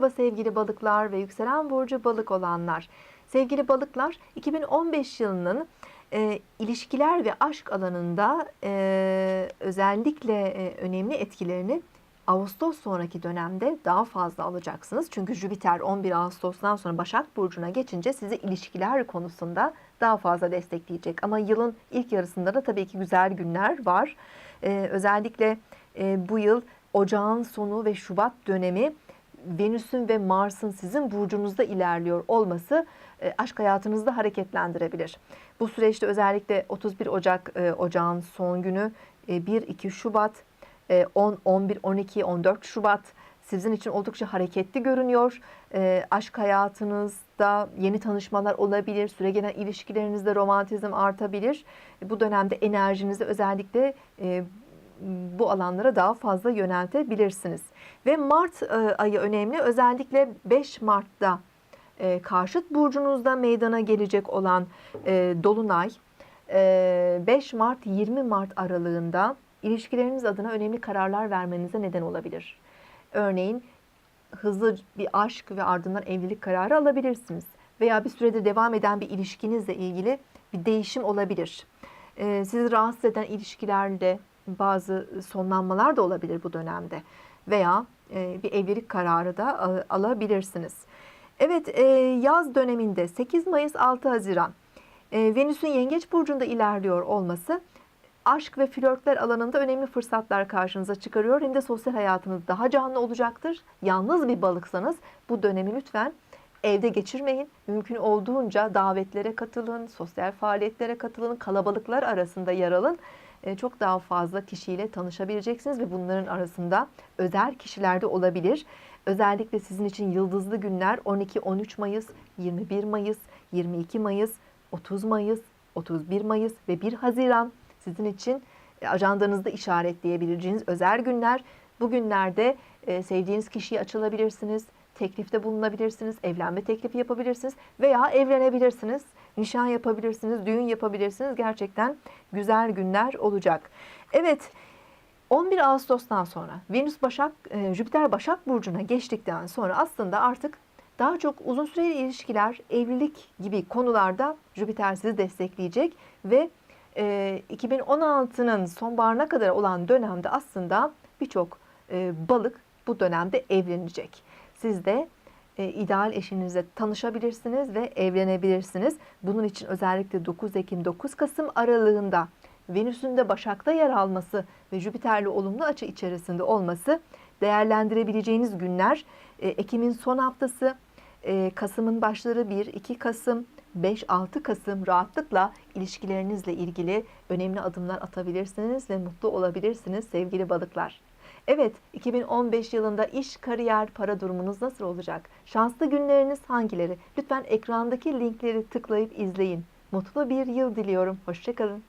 Merhaba sevgili balıklar ve yükselen burcu balık olanlar. Sevgili balıklar 2015 yılının e, ilişkiler ve aşk alanında e, özellikle e, önemli etkilerini Ağustos sonraki dönemde daha fazla alacaksınız. Çünkü Jüpiter 11 Ağustos'tan sonra Başak Burcu'na geçince sizi ilişkiler konusunda daha fazla destekleyecek. Ama yılın ilk yarısında da tabii ki güzel günler var. E, özellikle e, bu yıl Ocağın sonu ve Şubat dönemi Venüs'ün ve Mars'ın sizin burcunuzda ilerliyor olması e, aşk hayatınızda hareketlendirebilir. Bu süreçte özellikle 31 Ocak e, Ocağın son günü, 1-2 Şubat, 10, 11, 12, 14 Şubat sizin için oldukça hareketli görünüyor. E, aşk hayatınızda yeni tanışmalar olabilir, süregelen ilişkilerinizde romantizm artabilir. Bu dönemde enerjinizi özellikle bu alanlara daha fazla yöneltebilirsiniz. Ve Mart e, ayı önemli. Özellikle 5 Mart'ta e, karşıt burcunuzda meydana gelecek olan e, Dolunay 5 Mart 20 Mart aralığında ilişkileriniz adına önemli kararlar vermenize neden olabilir. Örneğin hızlı bir aşk ve ardından evlilik kararı alabilirsiniz. Veya bir sürede devam eden bir ilişkinizle ilgili bir değişim olabilir. Sizi rahatsız eden ilişkilerde bazı sonlanmalar da olabilir bu dönemde veya bir evlilik kararı da alabilirsiniz. Evet yaz döneminde 8 Mayıs 6 Haziran Venüs'ün Yengeç Burcu'nda ilerliyor olması aşk ve flörtler alanında önemli fırsatlar karşınıza çıkarıyor. Hem de sosyal hayatınız daha canlı olacaktır. Yalnız bir balıksanız bu dönemi lütfen evde geçirmeyin. Mümkün olduğunca davetlere katılın, sosyal faaliyetlere katılın, kalabalıklar arasında yer alın. E, çok daha fazla kişiyle tanışabileceksiniz ve bunların arasında özel kişiler de olabilir. Özellikle sizin için yıldızlı günler 12-13 Mayıs, 21 Mayıs, 22 Mayıs, 30 Mayıs, 31 Mayıs ve 1 Haziran sizin için e, ajandanızda işaretleyebileceğiniz özel günler. Bu günlerde e, sevdiğiniz kişiye açılabilirsiniz, teklifte bulunabilirsiniz, evlenme teklifi yapabilirsiniz veya evlenebilirsiniz nişan yapabilirsiniz, düğün yapabilirsiniz. Gerçekten güzel günler olacak. Evet, 11 Ağustos'tan sonra Venüs Başak, e, Jüpiter Başak Burcu'na geçtikten sonra aslında artık daha çok uzun süreli ilişkiler, evlilik gibi konularda Jüpiter sizi destekleyecek ve 2016'nın e, sonbaharına kadar olan dönemde aslında birçok e, balık bu dönemde evlenecek. Siz de e, ideal eşinizle tanışabilirsiniz ve evlenebilirsiniz. Bunun için özellikle 9 Ekim 9 Kasım aralığında Venüs'ün de Başak'ta yer alması ve Jüpiter'le olumlu açı içerisinde olması değerlendirebileceğiniz günler. E, Ekim'in son haftası, e, Kasım'ın başları 1-2 Kasım, 5-6 Kasım rahatlıkla ilişkilerinizle ilgili önemli adımlar atabilirsiniz ve mutlu olabilirsiniz sevgili balıklar. Evet, 2015 yılında iş, kariyer, para durumunuz nasıl olacak? Şanslı günleriniz hangileri? Lütfen ekrandaki linkleri tıklayıp izleyin. Mutlu bir yıl diliyorum. Hoşçakalın.